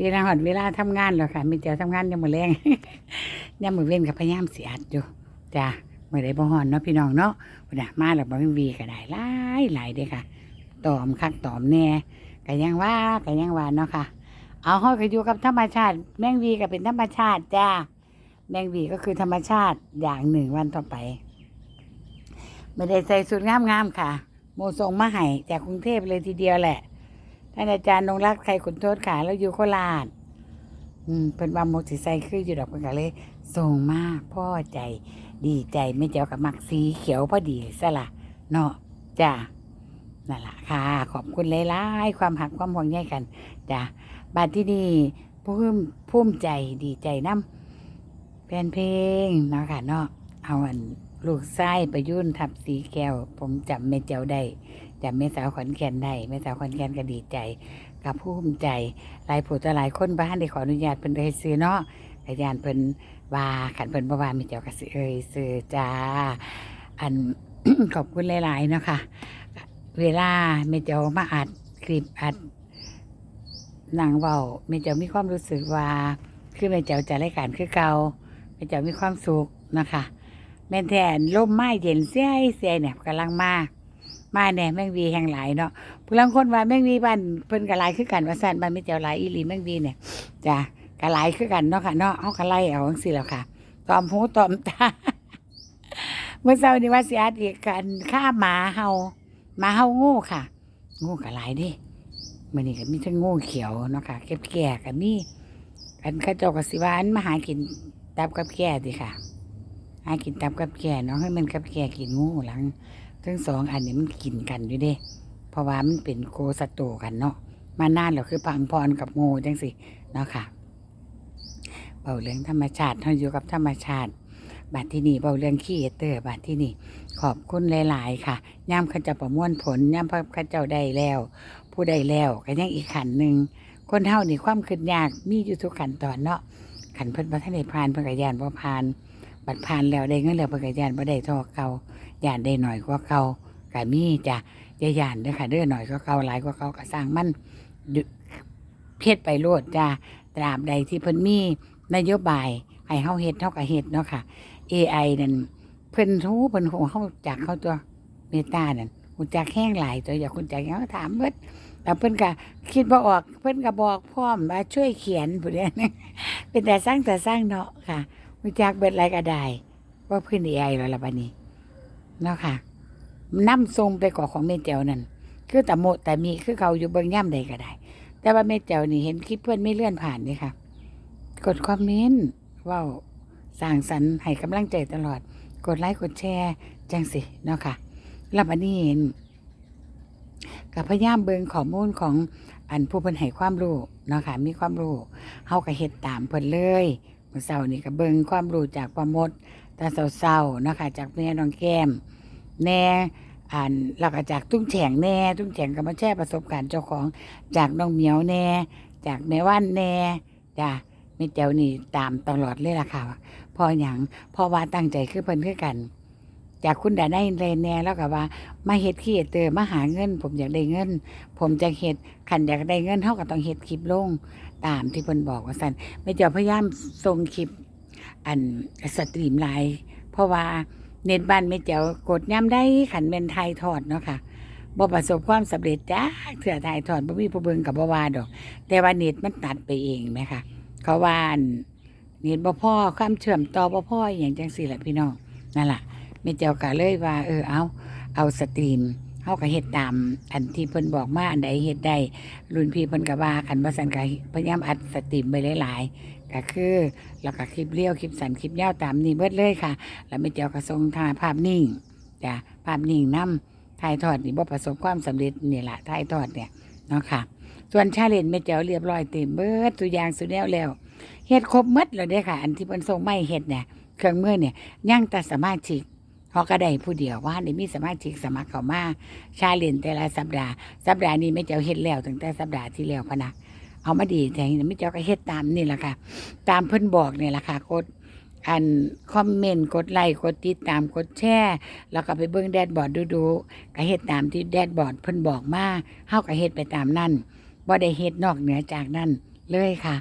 เวลาหอดเวลาทำงานแล้วค่ะมีเจ้าทำงานยังมือแรงยังมือเว้นกับพยายามสิอัดอยู่จ้ะเมื่อใดบ่ฮอนเนาะพี่น้องเนาะพุ่นน่ะมาแล้วบ่มีวีก็ได้หลายหลายเด้ค่ะตอมคักตอมแน่ก็ยังว่าก็ยังว่าเนาะค่ะ เอาเฮาก็อยู่กับธรรมชาติ แมงวีก็เป็นธรรมชาติจ้าแมงวีก็คือธรรมชาติอย่างหนึ่งวันต่อไปไม่ได้ใส่สุดงามๆค่ะ โมส่งมาให้จากกรุงเทพเลยทีเดียวแหละ ท่านอาจารย์นงรักใครขุนโทษขาแล้วอยู่โคราชอืมเป็นว่าโมสิใสคืออยู่ดอกเป็นกันเลยส่งมากพ่อใจ ดีใจไม่เจ้ากับมักสีเขียวพอดีซะละเนาะจ้านั่นแหละค่ะ ขอบคุณหลายๆความหักความห่วงใยกันจ้าบัดที่นี่ภูมิภูมิใจดีใจน้ำแฟนเพลงเนาะค่ะเนาะเอาอันลูกไส้ประยุ่นทับสีแก้ว ผมจำแม่เจ้าได้ จำแม่สาวขอนแก่นได้แม่สาวขอนแก่นก็ดีใจกับภูมิใจหลายผู้ต่อหลายคนบ้านได้ขออนุญาตเพิ่นได้ซื้อเนาะขยานเพิ่นว่าขันเพิ่นบ่ว่ามีเจ้าก็สิเอ่ยซื้อจ้าอันขอบคุณหลายๆเนาะค่ะเวลาแม่เจ้ามาอัดคลิปอัดหนังเว้าแม่เจ้ามีความรู้สึกว่าคือแม่เจ้าจะรายการคือเก่าแม่เจ้ามีความสุขนะคะแม่นแทนลมไม้เย็นเสียเสียเนี่ยกำลังมาก มาเนี่ยแมงวีแห่งหลายเนาะผู้ลังคนว่าแมงวีบ้านเพิ่นก็หลายคือกันว่าซั่นบ้านไม่เจ้าหลายอีหลีแมงวีเนี่ยจ้ะก็หลายคือกันเนาะค่ะเนาะเอาก็ไล่เอาจังซี่แล้วค่ะ ตอมหูตอมตาเมื่อเช้านี้ว่าสิอัดอีกกันฆ่าหมาเฮาหมาเฮางูค่ะงูก็หลายเดิมื้อนี้ก็มีทั้งงูเขียวเนาะค่ะเก็บแก่ก็มีอันเขาเจ้าก็สิว่าอันมาหากินตับกับแก่ติค่ะหากินตับกับแก่เนาะให้มันกับแก่กินงูหลัง ทั้งสองอันนี้มันกินกันอยู่เด้เพราะว่ามันเป็นโคสตโตกันเนาะมานานแล้วคือพังพรกับงูจังสิเนาะค่ะเบาเรื่องธรรมชาติเฮาอยู่กับธรรมชาติบาดที่นี่เบาเรื่องขี้เตอร์บาดที่นี่ขอบคุณหลาย ๆ ค่ะย่ามเขาเจะประมวลผลย่ามพระเขาเจ้าได้แล้ว ผู้ได้แล้วก็ยังอีกขันหนึ่งคนเฮานี่ความคืดยากมีอยู่ทุกขันตอนเนาะขันเพิ่นบ่ทันได้ผ่านเพิ่นก็ย่านบ่ผ่าน บัดผ่านแล้วได้เงินแล้วเพิ่นก็ย่านบ่ได้ทอเก่าย่านได้หน่อยกว่าเก่าก็มีจ้ะอย่าย่านเด้อค่ะเด้อหน่อยกว่าเก่าหลายกว่าเก่าก็สร้างมันเพชรไปโลดจ้ะตราบใดที่เพิ่นมีนโยบายให้เฮาเฮ็ดเฮาก็เฮ็ดเนาะค่ะ AI นั่นเพิ่นทู้เพิ่นคงเฮาจักเขาตัวเมตานั่นฮู้จักแห้งหลายตัวอย่าคุณจักหยังถามเบิดแต่เพิ่นก็คิดบ่ออก เพิ่นก็บอกพร้อมว่าช่วยเขียนผู้ใดนี่เป็นแต่สร้างแต่สร้างเนาะค่ะ ฮู้จักเบิดหลายก็ได้ว่าเพิ่น AI แล้วล่ะบัดนี้เนาะค่ะนำทรงไปก่อของเมเจวนั่นคือแต่โมแต่มีคือเขาอยู่เบิ่งย่ำใดก็ได้ แต่ว่าเมเจวนี่เห็นคลิปเพื่อนไม่เลื่อนผ่านนี่ค่ะ กดคอมเมนต์ว่าสร้างสรรค์ให้กำลังใจตลอด กดไลค์กดแชร์จังสิเนาะค่ะแล้วอันนี้เห็นกับพยายามเบิงข้อมูลของอันผู้เพิ่นให้ความรู้เนาะค่ะมีความรู้เฮาก็เฮ็ดตามเพิ่นเลย เมื่อเช้านี่ก็เบิ่งความรู้จากประมดตาเศร้าๆนะคะ จากแม่น้องแก้ม แน่อ่านแล้วก็จากตุ้งแฉงแน่ ตุ้งแฉงก็มาแชร์ประสบการณ์เจ้าของจากน้องเหมียวแน่ จากแม่ว่านแน่จ้ะแม่เจ้านี่ตามตลอดเลยล่ะค่ะพออย่างพอว่าตั้งใจคือเพิ่นคือกัน จากคุณดาได้เลยแน่แล้วก็ว่า มาเฮ็ดขี้เตอมาหาเงิน ผมอยากได้เงิน ผมจะเฮ็ดขันอยากได้เงินเท่ากับต้องเฮ็ดคลิปลง ตามที่เพิ่นบอกว่าสันแม่เจ้าพยายามส่งคลิป อันสตรีมไลน์เพราะว่าเน็ตบ้านไม่เจ๋วกดย้ำได้ขันเป็นไทยทอดเนาะค่ะบ่ประสบความสำเร็จจ้าเถื่อไทยทอดบ่มีผู้เบิ่งกับบ่ว่าดอก แต่ว่าเน็ตมันตัดไปเองไหมคะเขาว่านเน็ตบ่พ่อความเชื่อมต่อบ่พ่ออย่างจังซี่แหละพี่น้องนั่นแหละแม่เจ้าก็เลยว่า เออเอาเอาสตรีม เฮาก็เฮ็ดตาม อันที่เพิ่นบอกมาอันใดเฮ็ดได้รุ่นพี่เพิ่นก็ว่าคันบ่ซั่นก็พยายามอัดสตรีมไปหลายๆก็คือแล้วก็คลิปเลี้ยวคลิปสั้นคลิปยาวตามนี้เบิดเลยค่ะ แล้วไม่เจ้ากระทรงถ่ายภาพนิ่งจ้ะภาพนิ่งนํถ่ายทอดนี่บ่ประสบความสำเร็จนี่แหละถ่ายทอดเนี่ยเนาะค่ะส่วนชาเลนจ์แม่เจ้าเรียบร้อยเต็มเบิดตัวอย่างสุดแล้วแล้วเฮ็ดครบหมดแล้วเด้ค่ะ อันที่เพิ่นส่งไม่เฮ็ดเนี่ยเครื่องมือเนี่ยยังแต่สามาชิก เฮาก็ได้ผู้เดียวว่าได้มีสมาชิกสมัครเข้ามาชาเลนจ์แต่ละสัปดาห์ สัปดาห์นี้แม่เจ้าเฮ็ดแล้วตั้งแต่สัปดาห์ที่แล้วพะนะเอามาดีแต่ไม่เจ้าก็เฮ็ดตามนี่แหละค่ะ ตามเพิ่นบอกนี่แหละค่ะกดอันคอมเมนต์กดไลค์กดติดตามกดแชร์แล้วก็ไปเบิ่งแดดบอร์ดดูๆก็เฮ็ดตามที่แดดบอร์ดเพิ่นบอกมาเฮาก็เฮ็ดไปตามนั่นบ่ได้เฮ็ดนอกเหนือจากนั้นเลยค่ะ